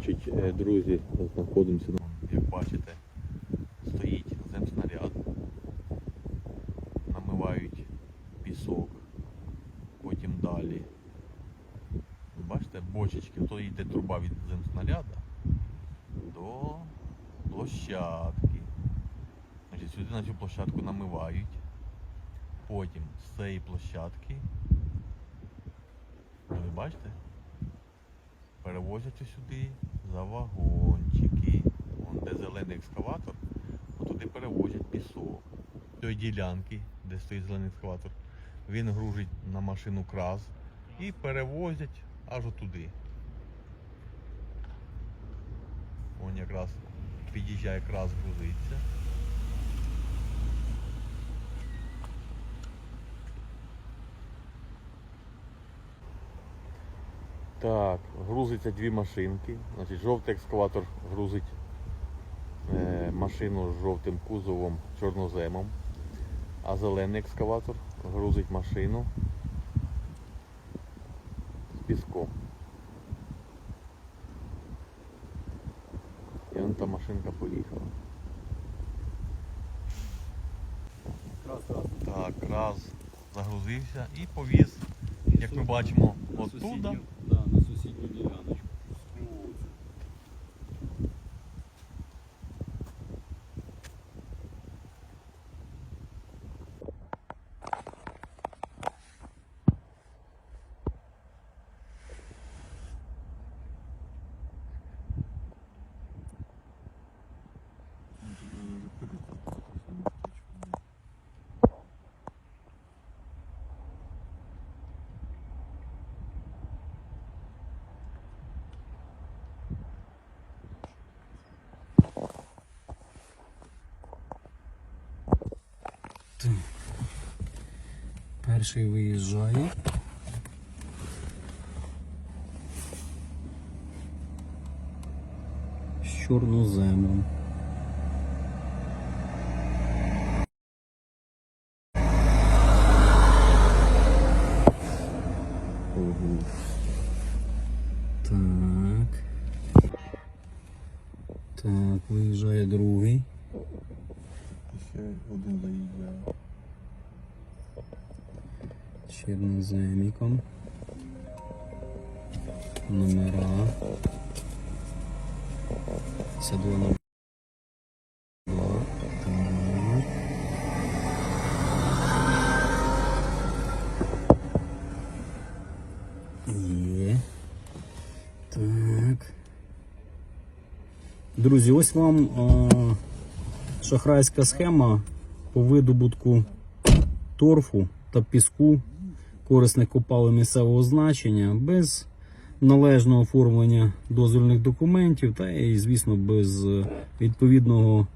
Значить, е, друзі, знаходимося. Як бачите, стоїть земснаряд, намивають пісок, потім далі. Бачите, бочечки, то йде труба від земснаряда до площадки. Значить, сюди на цю площадку намивають. Потім з цієї площадки, ви бачите, перевозяться сюди за вагончики. Вон де зелений екскаватор, туди перевозять пісок. Тої ділянки, де стоїть зелений екскаватор, він гружить на машину краз і перевозять аж отуди. Вон якраз під'їжджає крас грузиться. Так, грузиться дві машинки. Значить, жовтий екскаватор грузить е, машину з жовтим кузовом чорноземом, а зелений екскаватор грузить машину з піском. І вон та машинка поїхала. Раз, раз. Так, раз загрузився і повіз, як ми бачимо, оттуда. Сусідню, діляночку. Перший виїжджає. З чорноземом. Ого. Так. Виїжджає другий. Ще один заїжджає. Чорноземіком. Номера. Це два номера. Так. Є. Так. Друзі, ось вам а, шахрайська схема по видобутку торфу та піску корисних копалин місцевого значення без належного оформлення дозвільних документів та і, звісно, без е, відповідного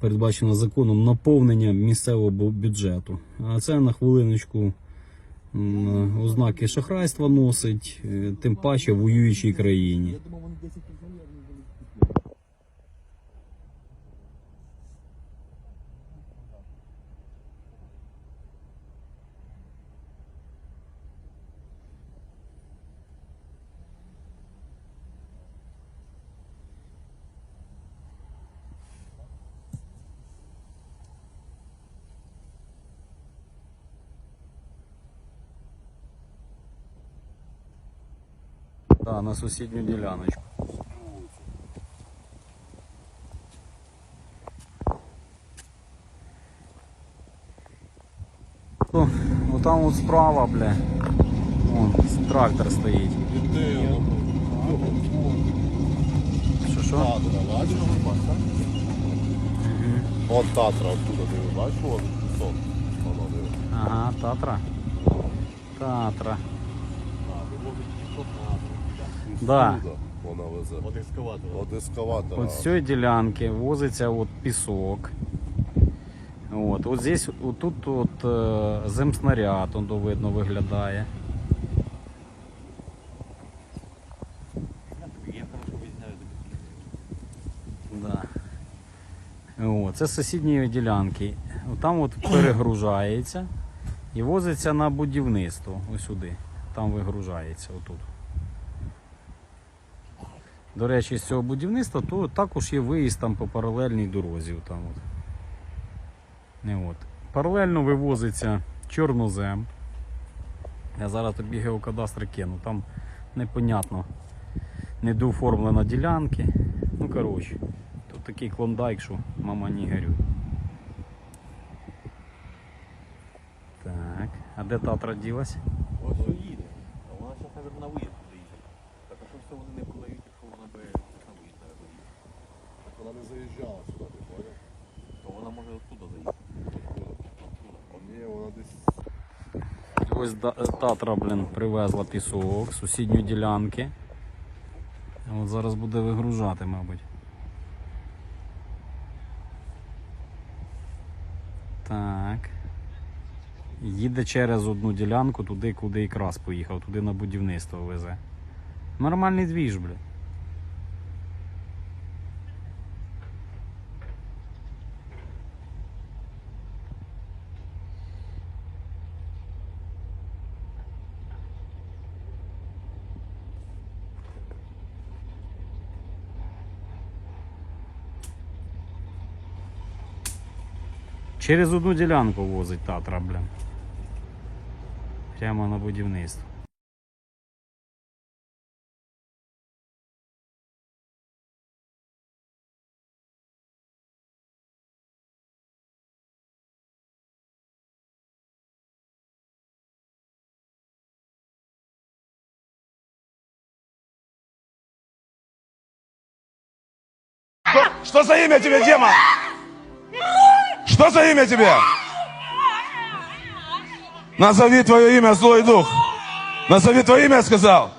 передбаченого законом наповнення місцевого бюджету. А це на хвилиночку ознаки шахрайства носить, е, тим паче в воюючій країні. Да, на сусідню діляночку. О, ну там от справа, бля. Вон, трактор стоїть. Що що? От Татра, оттуда ти бачиш, от сон. Воно диви. Ага, Татра. Татра. Да. Вона везе. От екскаватора. От ескаватора. От з цієї ділянки возиться от пісок. От, от здесь, от тут от, е, земснаряд, он то видно виглядає. Да. О, це з сусідньої ділянки. Там от перегружається і возиться на будівництво ось сюди. Там вигружається отут. До речі, з цього будівництва, то також є виїзд там по паралельній дорозі. Там от. Не от. Паралельно вивозиться чорнозем. Я зараз тобі геокадастр кину. Там непонятно, недооформлена ділянки. Ну, коротше, тут такий клондайк, що мама не горюй. Так, а де Татра ділась? Ось що їде. А вона зараз, мабуть, на виїзд буде їхати. Так а що все вони не продають, якщо вона би на виїзд, мабуть, їде? Так вона не заїжджала сюди, ти поняв? То вона може оттуда заїхати. Оттуда. Ні, вона десь Ось Татра, блін, привезла пісок, з сусідньої ділянки. От зараз буде вигружати, мабуть. Так. Їде через одну ділянку туди, куди якраз поїхав, туди на будівництво везе. Нормальний двіж, блін. Через одну ділянку возить Татра, блін. Прямо на будівництво. Что за имя тебе, демон? Что за имя тебе? Назови твое имя, злой дух. Назови твое имя, сказал.